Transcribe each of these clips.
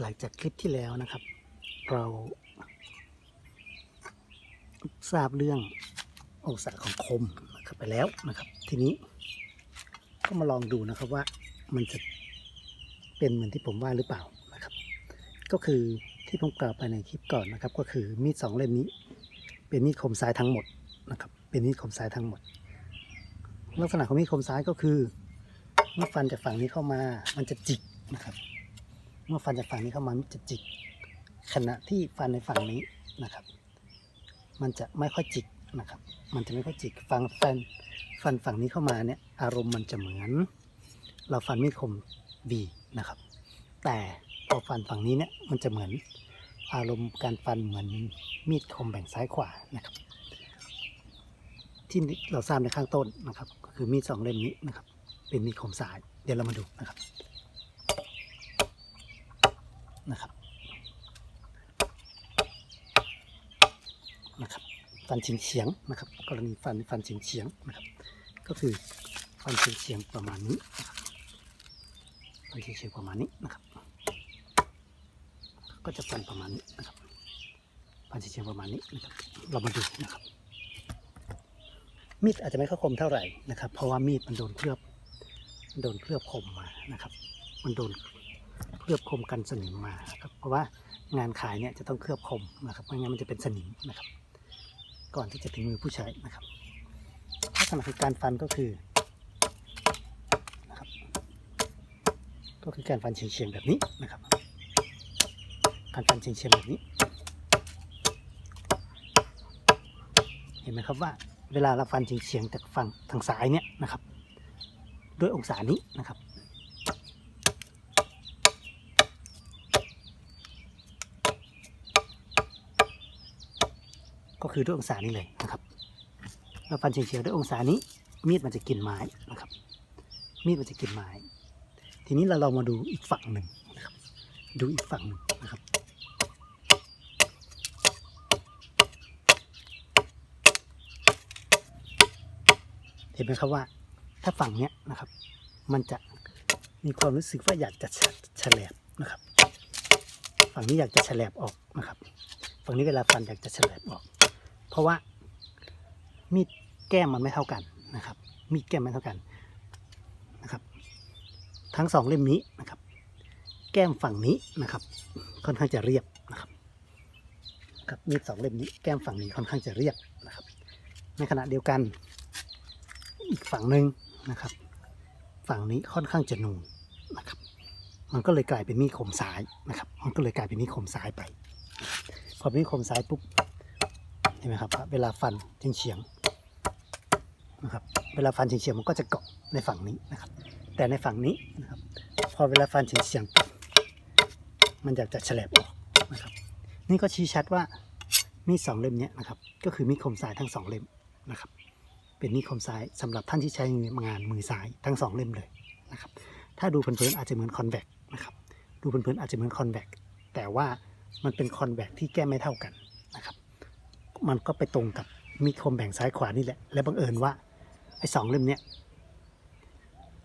หลังจากคลิปที่แล้วนะครับ เราทราบเรื่ององศาของคมนะครับไปแล้วนะครับ ทีนี้ก็มาลองดูนะครับว่ามันจะเป็นเหมือนที่ผมว่าหรือเปล่านะครับ ก็คือที่ผมกล่าวไปในคลิปก่อนนะครับ ก็คือมีดสองเล่มนี้ เป็นมีดคมซ้ายทั้งหมดนะครับ เป็นมีดคมซ้ายทั้งหมด ลักษณะของมีดคมซ้ายก็คือเมื่อฟันจากฝั่งนี้เข้ามา มันจะจิกนะครับ เมื่อฟันจากฝั่งนี้เข้ามามันจะจิก ขณะที่ฟันในฝั่งนี้นะครับ มันจะไม่ค่อยจิกนะครับ มันจะไม่ค่อยจิกฟังฟันฟันฝั่งนี้เข้ามาเนี่ยอารมณ์มันจะเหมือน เราฟันมีดคมบีนะครับ แต่พอฟันฝั่งนี้เนี่ยมันจะเหมือนอารมณ์การฟันเหมือนมีดคมแบ่งซ้ายขวานะครับ ที่เราทราบในข้างต้นนะครับ ก็คือมีดสองเล่มนี้นะครับ เป็นมีดคมซ้ายเดี๋ยวเรามาดูนะครับ นะครับนะครับฟันเฉียงเฉียงนะครับ กรณีฟันฟันเฉียงเฉียงนะครับ ก็คือฟันเฉียงเฉียงประมาณนี้ฟันเฉียงเฉียงประมาณนี้นะครับ ก็จะฟันประมาณนี้นะครับฟันเฉียงเฉียงประมาณนี้นะครับ เรามาดูนะครับ มีดอาจจะไม่เข้าคมเท่าไหร่นะครับ เพราะว่ามีดมันโดนเคลือบมันโดนเคลือบคมมานะครับ มันโดน ลือบคมกันสนิมมาครับเพราะว่างานขายเนี่ยจะต้องเคลือบคมนะครับไม่งั้นมันจะเป็นสนิมนะครับ ก่อนที่จะถึงมือผู้ใช้นะครับลักษณะของการฟันก็คือนะครับก็คือการฟันเฉียงๆแบบนี้นะครับ การฟันเฉียงๆแบบนี้ เห็นไหมครับว่าเวลาเราฟันเฉียงๆจากฝั่งทางซ้ายเนี่ยนะครับ ด้วยองศานี้นะครับ ก็คือด้วยองศานี้เลยนะครับเราฟันเฉียงๆด้วยองศานี้ มีดมันจะกินไม้นะครับ มีดมันจะกินไม้ ทีนี้เราเรามาดูอีกฝั่งหนึ่งนะครับ ดูอีกฝั่งหนึ่งนะครับเห็นไหมครับว่าถ้าฝั่งเนี้ยนะครับ มันจะมีความรู้สึกว่าอยากจะฉะแฉลบนะครับ ฝั่งนี้อยากจะแฉลบออกนะครับ ฝั่งนี้เวลาฟันอยากจะแฉลบออก เพราะว่ามีดแก้มมันไม่เท่ากันนะครับ มีดแก้มไม่เท่ากันนะครับ ทั้งสองเล่มนี้นะครับ แก้มฝั่งนี้นะครับ ค่อนข้างจะเรียบนะครับกับมีดสองเล่มนี้แก้มฝั่งนี้ค่อนข้างจะเรียบนะครับ ในขณะเดียวกันอีกฝั่งหนึ่งนะครับ ฝั่งนี้ค่อนข้างจะนูนนะครับ มันก็เลยกลายเป็นมีดคมซ้ายนะครับ มันก็เลยกลายเป็นมีดคมซ้ายไป พอมีดคมซ้ายปุ๊บ ห็นไหมครับ เวลาฟันเฉียงๆนะครับ เวลาฟันเฉียงๆมันก็จะเกาะในฝั่งนี้นะครับ แต่ในฝั่งนี้นะครับ พอเวลาฟันเฉียงๆปุ๊บมันอยากจะแฉลบออกนะครับ นี่ก็ชี้ชัดว่ามีดสองเล่มเนี้ยนะครับ ก็คือมีดคมซ้ายทั้งสองเล่มนะครับ เป็นมีดคมซ้ายสำหรับท่านที่ใช้งานมือซ้ายทั้งสองเล่มเลยนะครับ ถ้าดูเพลินๆอาจจะเหมือนคอนแวคนะครับ ดูเพลินๆอาจจะเหมือนคอนแวคแต่ว่ามันเป็นคอนแวคที่แก้ไม่เท่ากันนะครับ มันก็ไปตรงกับมีดคมแบ่งซ้ายขวานี่แหละ และบังเอิญว่าไอ้สองเล่มเนี้ย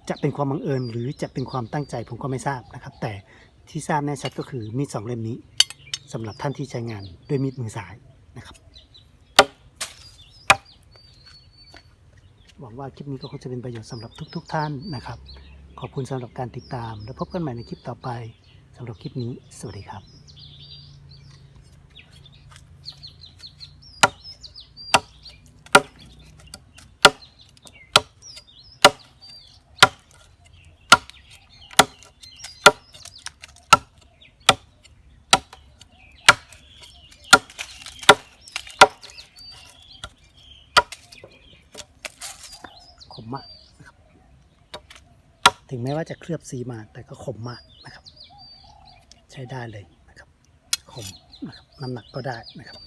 จะเป็นความบังเอิญหรือจะเป็นความตั้งใจผมก็ไม่ทราบนะครับ แต่ที่ทราบแน่ชัดก็คือมีดสองเล่มนี้สำหรับท่านที่ใช้งานด้วยมีดมือซ้ายนะครับหวังว่าคลิปนี้ก็คงจะเป็นประโยชน์สำหรับทุก ๆ ท่านนะครับ ขอบคุณสำหรับการติดตาม แล้วพบกันใหม่ในคลิปต่อไปสำหรับคลิปนี้ สวัสดีครับ มมากนะครับ ถึงแม้ว่าจะเคลือบสีมาแต่ก็ขมมากนะครับ ใช้ได้เลยนะครับ ขมนะครับน้ำหนักก็ได้นะครับ